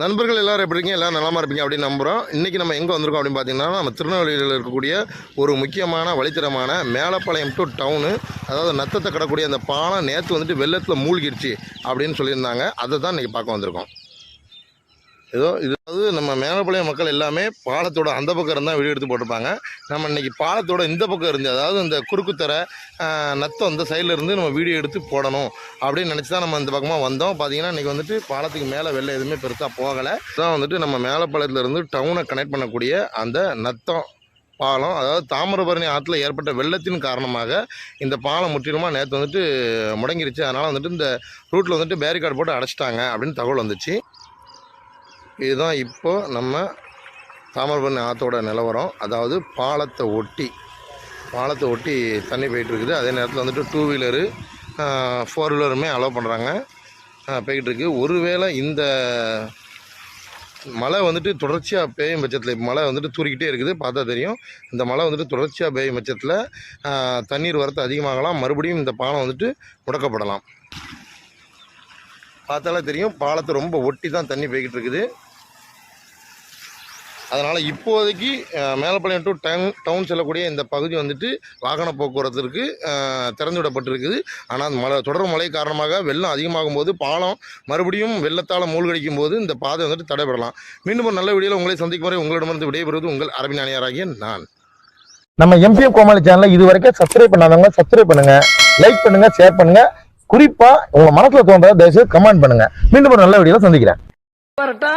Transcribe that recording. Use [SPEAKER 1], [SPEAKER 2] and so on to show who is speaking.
[SPEAKER 1] நண்பர்கள் எல்லாரும் எப்படி இருக்கீங்க? எல்லாம் நலமாக இருப்பீங்க அப்படின்னு நம்புகிறோம் இன்றைக்கி நம்ம எங்கே வந்திருக்கோம் அப்படின்னு பார்த்தீங்கன்னா நம்ம திருநெல்வேலியில் இருக்கக்கூடிய ஒரு முக்கியமான வழித்தடமான மேலப்பாளையம் டு டவுனு அதாவது நத்தத்தை கடக்கூடிய அந்த பாலம் நேற்று வந்துட்டு வெள்ளத்தில் மூழ்கிடுச்சு அப்படின்னு சொல்லியிருந்தாங்க. அதை தான் இன்றைக்கி பார்க்க வந்திருக்கோம். ஏதோ இதாவது நம்ம மேலப்பாளையம் மக்கள் எல்லாமே பாலத்தோட அந்த பக்கம் இருந்தால் வீடியோ எடுத்து போட்டிருப்பாங்க. நம்ம இன்றைக்கி பாலத்தோட இந்த பக்கம் இருந்து அதாவது இந்த குறுக்குத்தரை நத்தம் அந்த சைடில் இருந்து நம்ம வீடியோ எடுத்து போடணும் அப்படின்னு நினச்சி தான் நம்ம இந்த பக்கமாக வந்தோம். பார்த்தீங்கன்னா இன்றைக்கி வந்துட்டு பாலத்துக்கு மேலே வெளில எதுவுமே பெருசாக போகலை. தான் வந்துட்டு நம்ம மேலப்பாளையத்துலேருந்து டவுனை கனெக்ட் பண்ணக்கூடிய அந்த நத்தம் பாலம். அதாவது தாமிரபரணி ஆற்றுல ஏற்பட்ட வெள்ளத்தின் காரணமாக இந்த பாலம் முற்றிலுமாக நேற்று வந்துட்டு முடங்கிருச்சு. அதனால் வந்துட்டு இந்த ரூட்டில் வந்துட்டு பேரிகார்டு போட்டு அடைச்சிட்டாங்க அப்படின்னு தகவல் வந்துச்சு. இதுதான் இப்போது நம்ம தாமிரபரணி ஆற்றோட நிலவரம். அதாவது பாலத்தை ஒட்டி பாலத்தை ஒட்டி தண்ணி போயிட்டுருக்குது. அதே நேரத்தில் வந்துட்டு டூ வீலரு ஃபோர் வீலருமே அலோவ் பண்ணுறாங்க போய்கிட்டுருக்கு ஒருவேளை இந்த மழை வந்துட்டு தொடர்ச்சியாக பெய்யும் பட்சத்தில் மழை வந்துட்டு தூரிக்கிட்டே இருக்குது. பார்த்தா தெரியும். இந்த மழை வந்துட்டு தொடர்ச்சியாக பெய்யும் பட்சத்தில் தண்ணீர் வரத்து அதிகமாகலாம். மறுபடியும் இந்த பாலம் வந்துட்டு முடக்கப்படலாம். பார்த்தாலே தெரியும் பாலத்தை ரொம்ப ஒட்டி தான் தண்ணி போய்கிட்டு இருக்குது. அதனால் இப்போதைக்கு மேலப்பாளையம் டு டவுன் டவுன் செல்லக்கூடிய இந்த பகுதி வந்துட்டு வாகன போக்குவரத்திற்கு திறந்து விடப்பட்டிருக்குது ஆனால் மழை தொடர் மழை காரணமாக வெள்ளம் அதிகமாகும் போது பாலம் மறுபடியும் வெள்ளத்தால் மூழ்கடிக்கும் போது இந்த பாதை வந்துட்டு தடைபடலாம். மீண்டும் ஒரு நல்ல வீடியோவில் உங்களை சந்திக்கும் வரை உங்களிடமிருந்து விடைபெறுவது உங்கள் அரபின் அணியாராகிய நான்.
[SPEAKER 2] நம்ம எம்பிஎம் கோமாளி சேனலை இது வரைக்கும் சப்ஸ்கிரைப் பண்ணாதவங்க சப்ஸ்கிரைப் பண்ணுங்க. லைக் பண்ணுங்க ஷேர் பண்ணுங்க. குறிப்பா உங்க மனசுல தோன்றத தயவுசெய்து கமெண்ட் பண்ணுங்க. மீண்டும் ஒரு நல்ல வீடியோல சந்திக்கிறேன்.
[SPEAKER 3] வரட்டா.